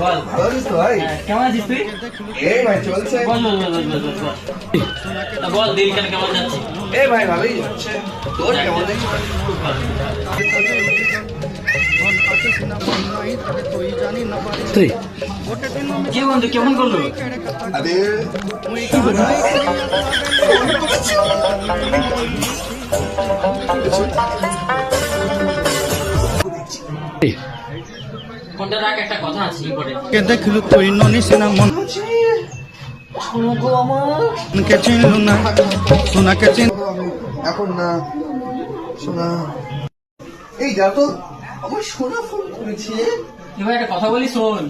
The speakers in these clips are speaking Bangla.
ভাই। হ্যাঁ, কেমন আছিস তুই? এই ভাই চলছে। বল বল বল বল বল বল। তা বল কেমন যাচ্ছে? এই ভাই ভালোই যাচ্ছে। তোর কেমন দেখছিস খুব ভালো। কেমন করল? আরে দেখলু তুই ননিসিনা মন। কে চিনলু না। সোনাকে চিন এখন না শোনা এই যা তো আমার সোনা ফোন করেছে। এবার একটা কথা বলি শোন।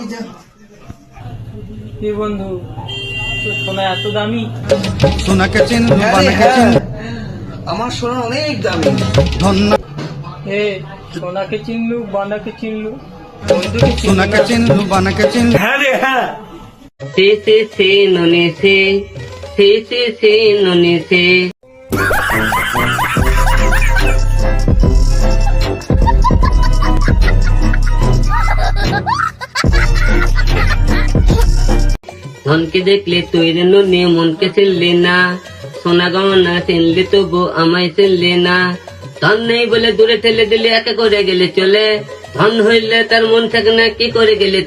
এই যা। কি বন্ধু সোনা এত দামি। সোনাকে হ্যাঁ বানাকে হ্যাঁ। আমার সোনা অনেক দামি। ধন্না এ সোনাকে চিনলু বানাকে চিনলু সোনাকে চিনলু বানাকে চিনলু। সে সে সে ননে সে সে সে সে ননে সে। ধনকে দেখলে তৈরি নুনে মনকে চিনলে না। সোনা গমনা চিনলে তবু আমায় চিনলে না। ধন নেই বলে দূরে ঠেলে দিলে একে করে গেলে চলে। ধন হইলে তার মন থাকে না, কি করে গেলে